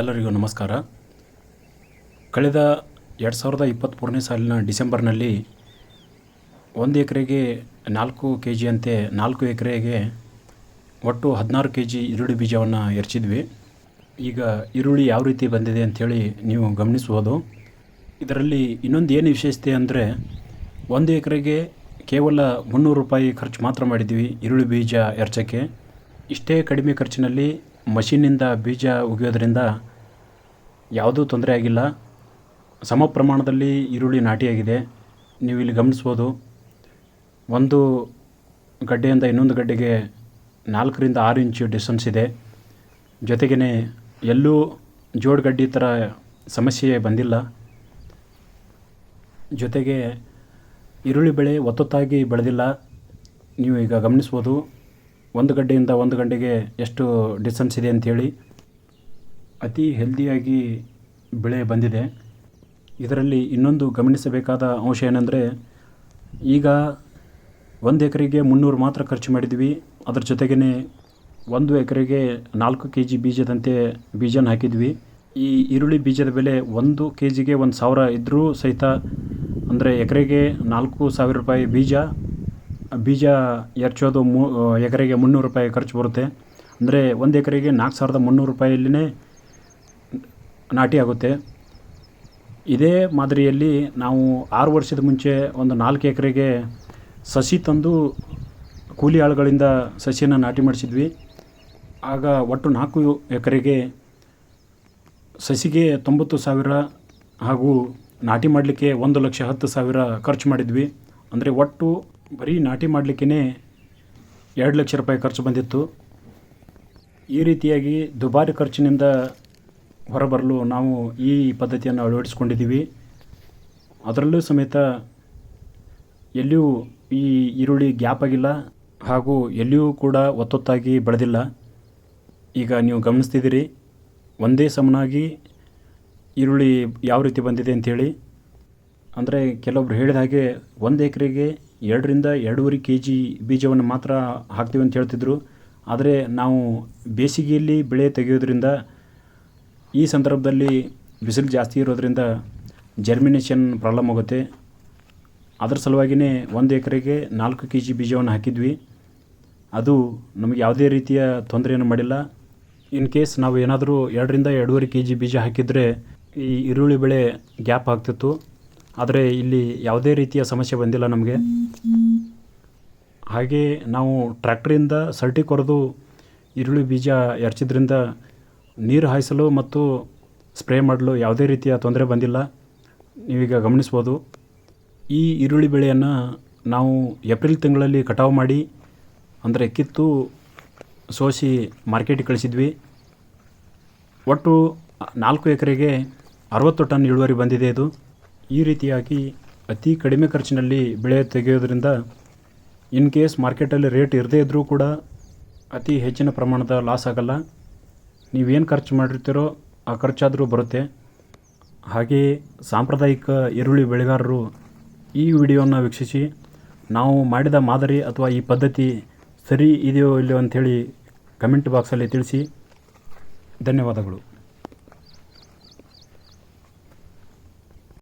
ಎಲ್ಲರಿಗೂ ನಮಸ್ಕಾರ. ಕಳೆದ ಎರಡು ಸಾವಿರದ ಇಪ್ಪತ್ತ್ಮೂರನೇ ಸಾಲಿನ ಡಿಸೆಂಬರ್ನಲ್ಲಿ ಒಂದು ಎಕರೆಗೆ ನಾಲ್ಕು ಕೆ ಜಿಯಂತೆ ನಾಲ್ಕು ಎಕರೆಗೆ ಒಟ್ಟು ಹದಿನಾರು ಕೆ ಜಿ ಈರುಳ್ಳಿ ಬೀಜವನ್ನು ಎರಚಿದ್ವಿ. ಈಗ ಈರುಳ್ಳಿ ಯಾವ ರೀತಿ ಬಂದಿದೆ ಅಂಥೇಳಿ ನೀವು ಗಮನಿಸ್ಬೋದು. ಇದರಲ್ಲಿ ಇನ್ನೊಂದು ಏನು ವಿಶೇಷತೆ ಅಂದರೆ ಒಂದು ಎಕರೆಗೆ ಕೇವಲ ಮುನ್ನೂರು ರೂಪಾಯಿ ಖರ್ಚು ಮಾತ್ರ ಮಾಡಿದ್ವಿ ಈರುಳ್ಳಿ ಬೀಜ ಎರಚಕ್ಕೆ. ಇಷ್ಟೇ ಕಡಿಮೆ ಖರ್ಚಿನಲ್ಲಿ ಮಷೀನಿಂದ ಬೀಜ ಒಗೆಯೋದ್ರಿಂದ ಯಾವುದೂ ತೊಂದರೆ ಆಗಿಲ್ಲ. ಸಮ ಪ್ರಮಾಣದಲ್ಲಿ ಈರುಳ್ಳಿ ನಾಟಿಯಾಗಿದೆ. ನೀವು ಇಲ್ಲಿ ಗಮನಿಸ್ಬೋದು. ಒಂದು ಗಡ್ಡೆಯಿಂದ ಇನ್ನೊಂದು ಗಡ್ಡೆಗೆ ನಾಲ್ಕರಿಂದ ಆರು ಇಂಚು ಡಿಸ್ಟೆನ್ಸ್ ಇದೆ. ಜೊತೆಗೇ ಎಲ್ಲೂ ಜೋಡ್ಗಡ್ಡಿ ಥರ ಸಮಸ್ಯೆ ಬಂದಿಲ್ಲ. ಜೊತೆಗೆ ಈರುಳ್ಳಿ ಬೆಳೆ ಒತ್ತೊತ್ತಾಗಿ ಬೆಳೆದಿಲ್ಲ. ನೀವು ಈಗ ಗಮನಿಸ್ಬೋದು. ಒಂದು ಗಂಟೆಯಿಂದ ಒಂದು ಗಂಟೆಗೆ ಎಷ್ಟು ಡಿಸ್ಟೆನ್ಸ್ ಇದೆ ಅಂಥೇಳಿ ಅತಿ ಹೆಲ್ದಿಯಾಗಿ ಬೆಳೆ ಬಂದಿದೆ. ಇದರಲ್ಲಿ ಇನ್ನೊಂದು ಗಮನಿಸಬೇಕಾದ ಅಂಶ ಏನಂದರೆ, ಈಗ ಒಂದು ಎಕರೆಗೆ ಮುನ್ನೂರು ಮಾತ್ರ ಖರ್ಚು ಮಾಡಿದ್ವಿ ಅದ್ರ ಜೊತೆಗೇ ಒಂದು ಎಕರೆಗೆ ನಾಲ್ಕು ಕೆ ಜಿ ಬೀಜದಂತೆ ಬೀಜನ ಹಾಕಿದ್ವಿ. ಈ ಈರುಳ್ಳಿ ಬೀಜದ ಬೆಲೆ ಒಂದು ಕೆ ಜಿಗೆ ಒಂದು ಸಾವಿರ ಇದ್ದರೂ ಸಹಿತ ಅಂದರೆ ಎಕರೆಗೆ ನಾಲ್ಕು ಸಾವಿರ ರೂಪಾಯಿ ಬೀಜ ಬೀಜ ಎರಚೋದು ಮೂ ಎಕರೆಗೆ ಮುನ್ನೂರು ರೂಪಾಯಿ ಖರ್ಚು ಬರುತ್ತೆ. ಅಂದರೆ ಒಂದು ಎಕರೆಗೆ ನಾಲ್ಕು ಸಾವಿರದ ಮುನ್ನೂರು ರೂಪಾಯಲ್ಲಿನೇ ನಾಟಿ ಆಗುತ್ತೆ. ಇದೇ ಮಾದರಿಯಲ್ಲಿ ನಾವು ಆರು ವರ್ಷದ ಮುಂಚೆ ಒಂದು ನಾಲ್ಕು ಎಕರೆಗೆ ಸಸಿ ತಂದು ಕೂಲಿ ಆಳುಗಳಿಂದ ಸಸಿಯನ್ನು ನಾಟಿ ಮಾಡಿಸಿದ್ವಿ. ಆಗ ಒಟ್ಟು ನಾಲ್ಕು ಎಕರೆಗೆ ಸಸಿಗೆ ತೊಂಬತ್ತು ಸಾವಿರ ಹಾಗೂ ನಾಟಿ ಮಾಡಲಿಕ್ಕೆ ಒಂದು ಲಕ್ಷ ಹತ್ತು ಸಾವಿರ ಖರ್ಚು ಮಾಡಿದ್ವಿ. ಅಂದರೆ ಒಟ್ಟು ಬರೀ ನಾಟಿ ಮಾಡಲಿಕ್ಕೇ ಎರಡು ಲಕ್ಷ ರೂಪಾಯಿ ಖರ್ಚು ಬಂದಿತ್ತು. ಈ ರೀತಿಯಾಗಿ ದುಬಾರಿ ಖರ್ಚಿನಿಂದ ಹೊರಬರಲು ನಾವು ಈ ಪದ್ಧತಿಯನ್ನು ಅಳವಡಿಸ್ಕೊಂಡಿದ್ದೀವಿ. ಅದರಲ್ಲೂ ಸಮೇತ ಎಲ್ಲಿಯೂ ಈ ಈರುಳ್ಳಿ ಗ್ಯಾಪ್ ಆಗಿಲ್ಲ ಹಾಗೂ ಎಲ್ಲಿಯೂ ಕೂಡ ಒತ್ತೊತ್ತಾಗಿ ಬೆಳೆದಿಲ್ಲ. ಈಗ ನೀವು ಗಮನಿಸ್ತಿದ್ದೀರಿ, ಒಂದೇ ಸಮನಾಗಿ ಈರುಳ್ಳಿ ಯಾವ ರೀತಿ ಬಂದಿದೆ ಅಂಥೇಳಿ ಅಂದರೆ ಕೆಲವೊಬ್ರು ಹೇಳಿದ ಹಾಗೆ ಒಂದು ಎಕರೆಗೆ ಎರಡರಿಂದ ಎರಡೂವರೆ ಕೆ ಜಿ ಬೀಜವನ್ನು ಮಾತ್ರ ಹಾಕ್ತೀವಿ ಅಂತ ಹೇಳ್ತಿದ್ರು. ಆದರೆ ನಾವು ಬೇಸಿಗೆಯಲ್ಲಿ ಬೆಳೆ ತೆಗೆಯೋದ್ರಿಂದ ಈ ಸಂದರ್ಭದಲ್ಲಿ ಬಿಸಿಲು ಜಾಸ್ತಿ ಇರೋದರಿಂದ ಜರ್ಮಿನೇಷನ್ ಪ್ರಾಬ್ಲಮ್ ಆಗುತ್ತೆ. ಅದರ ಸಲುವಾಗಿಯೇ ಒಂದು ಎಕರೆಗೆ ನಾಲ್ಕು ಕೆ ಜಿ ಬೀಜವನ್ನು ಹಾಕಿದ್ವಿ. ಅದು ನಮಗೆ ಯಾವುದೇ ರೀತಿಯ ತೊಂದರೆಯನ್ನು ಮಾಡಿಲ್ಲ. ಇನ್ ಕೇಸ್ ನಾವು ಏನಾದರೂ ಎರಡರಿಂದ ಎರಡೂವರೆ ಕೆ ಜಿ ಬೀಜ ಹಾಕಿದರೆ ಈ ಈರುಳ್ಳಿ ಬೆಳೆ ಗ್ಯಾಪ್ ಆಗ್ತಿತ್ತು. ಆದರೆ ಇಲ್ಲಿ ಯಾವುದೇ ರೀತಿಯ ಸಮಸ್ಯೆ ಬಂದಿಲ್ಲ ನಮಗೆ. ಹಾಗೆ ನಾವು ಟ್ರ್ಯಾಕ್ಟ್ರಿಂದ ಸರ್ಟಿ ಕೊರೆದು ಈರುಳ್ಳಿ ಬೀಜ ಎರಚಿದ್ರಿಂದ ನೀರು ಹಾಯಿಸಲು ಮತ್ತು ಸ್ಪ್ರೇ ಮಾಡಲು ಯಾವುದೇ ರೀತಿಯ ತೊಂದರೆ ಬಂದಿಲ್ಲ. ನೀವೀಗ ಗಮನಿಸ್ಬೋದು. ಈ ಈರುಳ್ಳಿ ಬೆಳೆಯನ್ನು ನಾವು ಏಪ್ರಿಲ್ ತಿಂಗಳಲ್ಲಿ ಕಟಾವು ಮಾಡಿ, ಅಂದರೆ ಕಿತ್ತು ಸೋಸಿ ಮಾರ್ಕೆಟಿಗೆ ಕಳಿಸಿದ್ವಿ. ಒಟ್ಟು ನಾಲ್ಕು ಎಕರೆಗೆ ಅರವತ್ತು ಟನ್ ಇಳುವರಿ ಬಂದಿದೆ ಇದು. ಈ ರೀತಿಯಾಗಿ ಅತಿ ಕಡಿಮೆ ಖರ್ಚಿನಲ್ಲಿ ಬೆಳೆ ತೆಗೆಯೋದ್ರಿಂದ ಇನ್ ಕೇಸ್ ಮಾರ್ಕೆಟಲ್ಲಿ ರೇಟ್ ಇರದೇ ಇದ್ದರೂ ಕೂಡ ಅತಿ ಹೆಚ್ಚಿನ ಪ್ರಮಾಣದ ಲಾಸ್ ಆಗಲ್ಲ. ನೀವೇನು ಖರ್ಚು ಮಾಡಿರ್ತೀರೋ ಆ ಖರ್ಚಾದರೂ ಬರುತ್ತೆ. ಹಾಗೆಯೇ ಸಾಂಪ್ರದಾಯಿಕ ಈರುಳ್ಳಿ ಬೆಳೆಗಾರರು ಈ ವಿಡಿಯೋನ ವೀಕ್ಷಿಸಿ, ನಾವು ಮಾಡಿದ ಮಾದರಿ ಅಥವಾ ಈ ಪದ್ಧತಿ ಸರಿ ಇದೆಯೋ ಇಲ್ಲವೋ ಅಂಥೇಳಿ ಕಮೆಂಟ್ ಬಾಕ್ಸಲ್ಲಿ ತಿಳಿಸಿ. ಧನ್ಯವಾದಗಳು.